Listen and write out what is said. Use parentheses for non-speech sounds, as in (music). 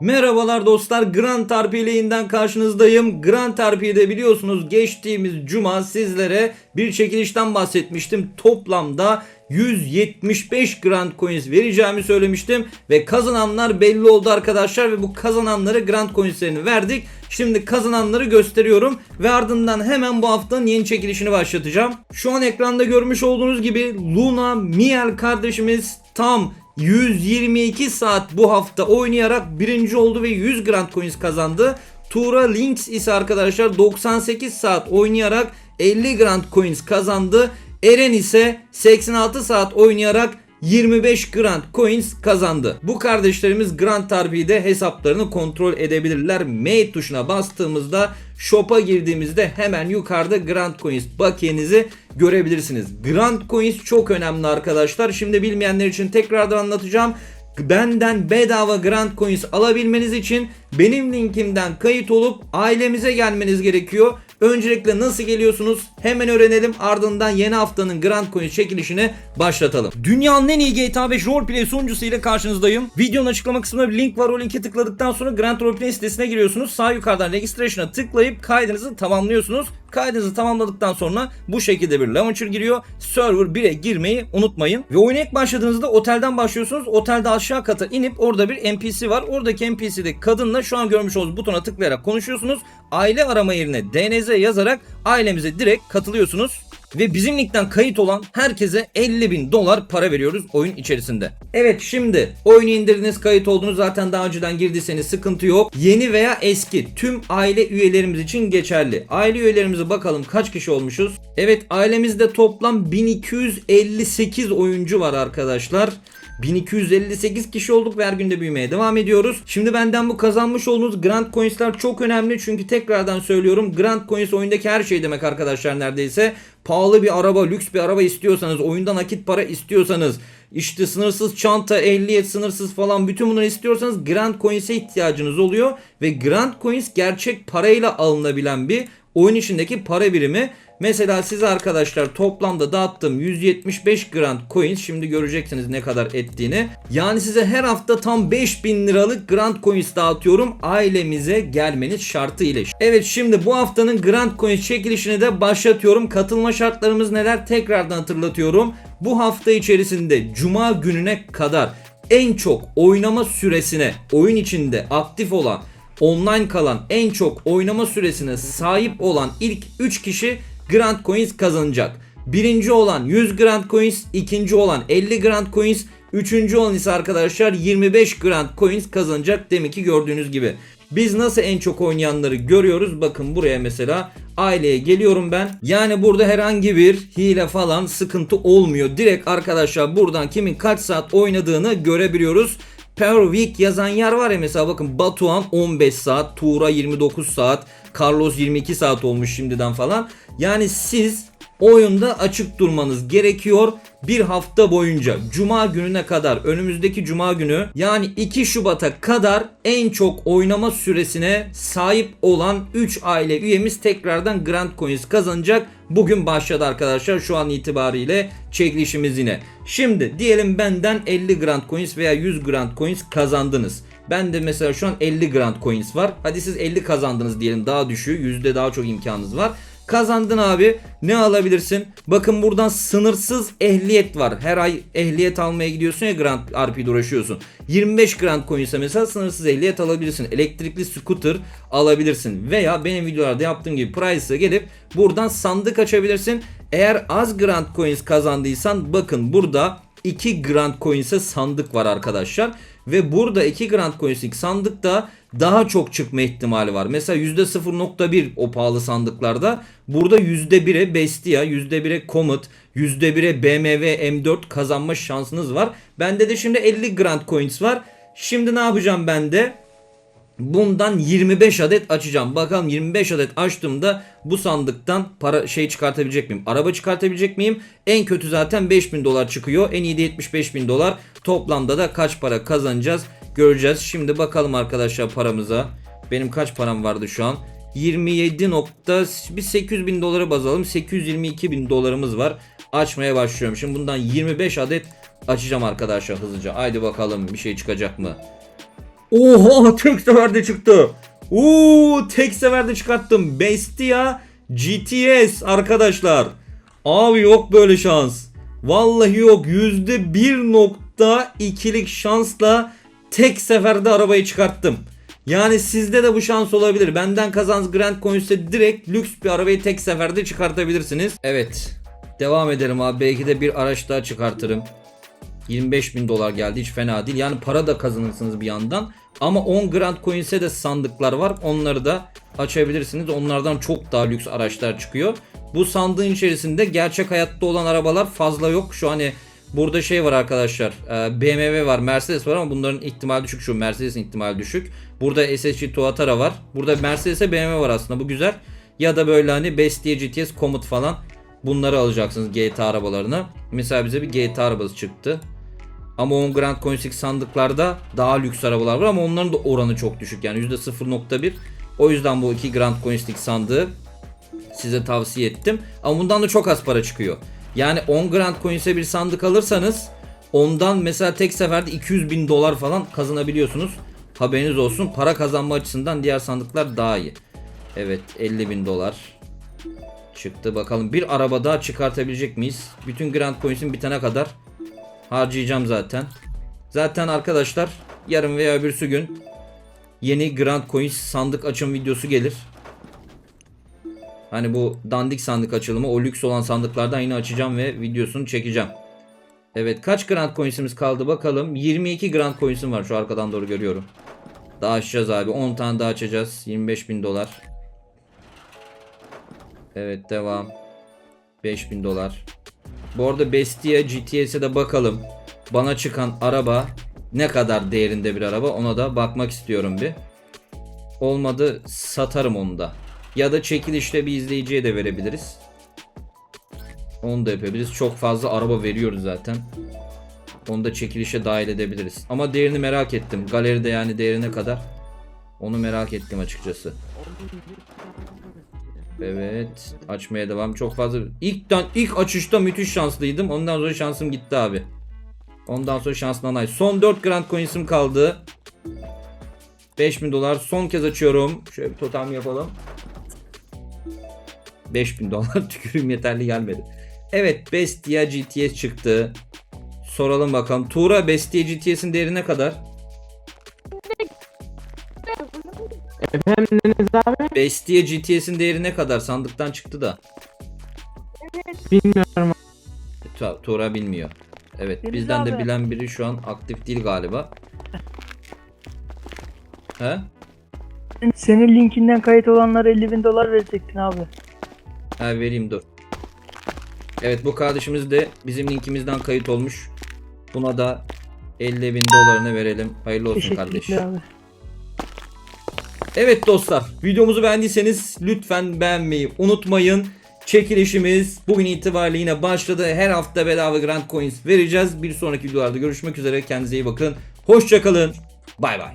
Merhabalar dostlar Grand RP yayından karşınızdayım. Grand RP'de biliyorsunuz geçtiğimiz cuma sizlere bir çekilişten bahsetmiştim. Toplamda 175 Grand Coins vereceğimi söylemiştim ve kazananlar belli oldu arkadaşlar ve bu kazananlara Grand Coins'lerini verdik. Şimdi kazananları gösteriyorum ve ardından hemen bu haftanın yeni çekilişini başlatacağım. Şu an ekranda görmüş olduğunuz gibi Luna Miel kardeşimiz tam 122 saat bu hafta oynayarak birinci oldu ve 100 Grand Coins kazandı. Tura Links ise arkadaşlar 98 saat oynayarak 50 Grand Coins kazandı. Eren ise 86 saat oynayarak 25 Grand Coins kazandı. Bu kardeşlerimiz Grand RP'de hesaplarını kontrol edebilirler. Made tuşuna bastığımızda shop'a girdiğimizde hemen yukarıda Grand Coins bakiyenizi görebilirsiniz. Grand Coins çok önemli arkadaşlar. Şimdi bilmeyenler için tekrardan anlatacağım. Benden bedava Grand Coins alabilmeniz için benim linkimden kayıt olup ailemize gelmeniz gerekiyor. Öncelikle nasıl geliyorsunuz? Hemen öğrenelim. Ardından yeni haftanın Grand Coins çekilişini başlatalım. Dünyanın en iyi GTA 5 roleplay sunucusu ile karşınızdayım. Videonun açıklama kısmında bir link var. O linke tıkladıktan sonra Grand Roleplay sitesine giriyorsunuz. Sağ yukarıdan registration'a tıklayıp kaydınızı tamamlıyorsunuz. Kaydınızı tamamladıktan sonra bu şekilde bir launcher giriyor. Server 1'e girmeyi unutmayın. Ve oyuna ilk başladığınızda otelden başlıyorsunuz. Otelde aşağı kata inip orada bir NPC var. Oradaki NPC'de kadınla şu an görmüş olduğunuz butona tıklayarak konuşuyorsunuz. Aile arama yerine DNZ yazarak ailemize direkt katılıyorsunuz. Ve bizim linkten kayıt olan herkese 50 bin dolar para veriyoruz oyun içerisinde. Evet şimdi oyunu indirdiniz kayıt oldunuz zaten daha önceden girdiyseniz sıkıntı yok. Yeni veya eski tüm aile üyelerimiz için geçerli. Aile üyelerimize bakalım kaç kişi olmuşuz. Evet ailemizde toplam 1258 oyuncu var arkadaşlar. 1258 kişi olduk ve her günde büyümeye devam ediyoruz. Şimdi benden bu kazanmış olduğunuz Grand Coins'ler çok önemli çünkü tekrardan söylüyorum Grand Coins oyundaki her şey demek arkadaşlar neredeyse. Pahalı bir araba, lüks bir araba istiyorsanız, oyundan nakit para istiyorsanız, işte sınırsız çanta, ehliyet sınırsız falan bütün bunları istiyorsanız Grand Coins'e ihtiyacınız oluyor ve Grand Coins gerçek parayla alınabilen bir oyun içindeki para birimi. Mesela size arkadaşlar toplamda dağıttığım 175 Grand Coins şimdi göreceksiniz ne kadar ettiğini. Yani size her hafta tam 5000 liralık Grand Coins dağıtıyorum ailemize gelmeniz şartı ile. Evet şimdi bu haftanın Grand Coins çekilişini de başlatıyorum. Katılma şartlarımız neler tekrardan hatırlatıyorum. Bu hafta içerisinde cuma gününe kadar en çok oynama süresine oyun içinde aktif olan online kalan en çok oynama süresine sahip olan ilk 3 kişi Grand Coins kazanacak. Birinci olan 100 Grand Coins, ikinci olan 50 Grand Coins, üçüncü olan ise arkadaşlar 25 Grand Coins kazanacak demek ki gördüğünüz gibi. Biz nasıl en çok oynayanları görüyoruz? Bakın buraya mesela aileye geliyorum ben. Yani burada herhangi bir hile falan sıkıntı olmuyor. Direkt arkadaşlar buradan kimin kaç saat oynadığını görebiliyoruz. Per week yazan yer var ya mesela bakın Batuhan 15 saat, Tuğra 29 saat, Carlos 22 saat olmuş şimdiden falan. Yani siz oyunda açık durmanız gerekiyor bir hafta boyunca cuma gününe kadar önümüzdeki cuma günü yani 2 Şubat'a kadar en çok oynama süresine sahip olan 3 aile üyemiz tekrardan Grand Coins kazanacak. Bugün başladı arkadaşlar şu an itibariyle çekilişimiz yine. Şimdi diyelim benden 50 Grand Coins veya 100 Grand Coins kazandınız. Ben de mesela şu an 50 Grand Coins var. Hadi siz 50 kazandınız diyelim daha düşüğü. Yüzde daha çok imkanınız var. Kazandın abi. Ne alabilirsin? Bakın buradan sınırsız ehliyet var. Her ay ehliyet almaya gidiyorsun ya Grand RP'de uğraşıyorsun. 25 Grand Coins'e mesela sınırsız ehliyet alabilirsin. Elektrikli scooter alabilirsin. Veya benim videolarda yaptığım gibi Price'a gelip buradan sandık açabilirsin. Eğer az Grand Coins kazandıysan bakın burada 2 Grand Coins'e sandık var arkadaşlar. Ve burada 2 Grand Coins'lik sandıkta daha çok çıkma ihtimali var. Mesela %0.1 o pahalı sandıklarda. Burada %1'e Bestia, %1'e Comet, %1'e BMW M4 kazanma şansınız var. Bende de şimdi 50 Grand Coins var. Şimdi ne yapacağım ben de? Bundan 25 adet açacağım. Bakalım 25 adet açtığımda bu sandıktan para şey çıkartabilecek miyim? Araba çıkartabilecek miyim? En kötü zaten 5000 dolar çıkıyor. En iyi de 75 bin dolar. Toplamda da kaç para kazanacağız göreceğiz. Şimdi bakalım arkadaşlar paramıza. Benim kaç param vardı şu an? 27 nokta bir 800 bin dolara baz alalım. 822 bin dolarımız var. Açmaya başlıyorum. Şimdi bundan 25 adet açacağım arkadaşlar hızlıca. Haydi bakalım bir şey çıkacak mı? Oha tek seferde çıktı. Oo tek seferde çıkarttım. Bestia GTS arkadaşlar. Abi yok böyle şans. Vallahi yok. %1.2'lik şansla tek seferde arabayı çıkarttım. Yani sizde de bu şans olabilir. Benden kazanız Grand Coins'e direkt lüks bir arabayı tek seferde çıkartabilirsiniz. Evet. Devam edelim abi. Belki de bir araç daha çıkartırım. 25 bin dolar geldi hiç fena değil. Yani para da kazanırsınız bir yandan. Ama 10 Grand Coins'e de sandıklar var. Onları da açabilirsiniz. Onlardan çok daha lüks araçlar çıkıyor. Bu sandığın içerisinde gerçek hayatta olan arabalar fazla yok. Şu hani burada şey var arkadaşlar. e, BMW var, Mercedes var ama bunların ihtimali düşük. Şu Mercedes'in ihtimali düşük. Burada SSG Tuatara var. Burada Mercedes'e BMW var aslında. Bu güzel. Ya da böyle hani Bestia GTS Comet falan. Bunları alacaksınız GTA arabalarına. Mesela bize bir GTA arabası çıktı. Ama 10 Grand Coins'lik sandıklarda daha lüks arabalar var ama onların da oranı çok düşük. Yani %0.1. O yüzden bu iki Grand Coins'lik sandığı size tavsiye ettim. Ama bundan da çok az para çıkıyor. Yani 10 Grand Coins'e bir sandık alırsanız ondan mesela tek seferde 200 bin dolar falan kazanabiliyorsunuz. Haberiniz olsun. Para kazanma açısından diğer sandıklar daha iyi. Evet 50 bin dolar çıktı. Bakalım bir araba daha çıkartabilecek miyiz? Bütün Grand Coins'in bitene kadar harcayacağım zaten. Zaten arkadaşlar yarın veya öbürsü gün yeni Grand Coins sandık açım videosu gelir. Hani bu dandik sandık açılımı o lüks olan sandıklardan yine açacağım ve videosunu çekeceğim. Evet kaç Grand Coins'imiz kaldı bakalım. 22 Grand Coins'im var şu arkadan doğru görüyorum. Daha açacağız abi. 10 tane daha açacağız. 25 bin dolar. Evet devam. 5000 dolar. Bu arada Bestia GTS'e de bakalım. Bana çıkan araba ne kadar değerinde bir araba ona da bakmak istiyorum bir. Olmadı satarım onu da. Ya da çekilişle bir izleyiciye de verebiliriz. Onu da yapabiliriz. Çok fazla araba veriyoruz zaten. Onu da çekilişe dahil edebiliriz. Ama değerini merak ettim. Galeride yani değerine kadar. Onu merak ettim açıkçası. Evet. Açmaya devam. Çok fazla. İlkten ilk açışta müthiş şanslıydım. Ondan sonra şansım gitti abi. Ondan sonra şansından ay. Son 4 Grand Coins'im kaldı. 5000 dolar. Son kez açıyorum. Şöyle bir totem yapalım. 5000 dolar (laughs) tükürüğüm yeterli gelmedi. Evet Bestia GTS çıktı. Soralım bakalım. Tuğra Bestia GTS'in değeri ne kadar? Efendim Deniz abi? Bestia GTS'in değeri ne kadar? Sandıktan çıktı da. Bilmiyorum. Tu- Tuğra bilmiyor. Evet Deniz bizden de abi. bilen biri şu an aktif değil galiba. He? Senin linkinden kayıt olanlara 50 bin dolar verecektin abi. Ha vereyim dur. Evet bu kardeşimiz de bizim linkimizden kayıt olmuş. Buna da 50 bin dolarını verelim. Hayırlı olsun kardeş. Teşekkürler abi. Evet dostlar videomuzu beğendiyseniz lütfen beğenmeyi unutmayın. Çekilişimiz bugün itibariyle yine başladı. Her hafta bedava Grand Coins vereceğiz. Bir sonraki videolarda görüşmek üzere. Kendinize iyi bakın. Hoşçakalın. Bay bay.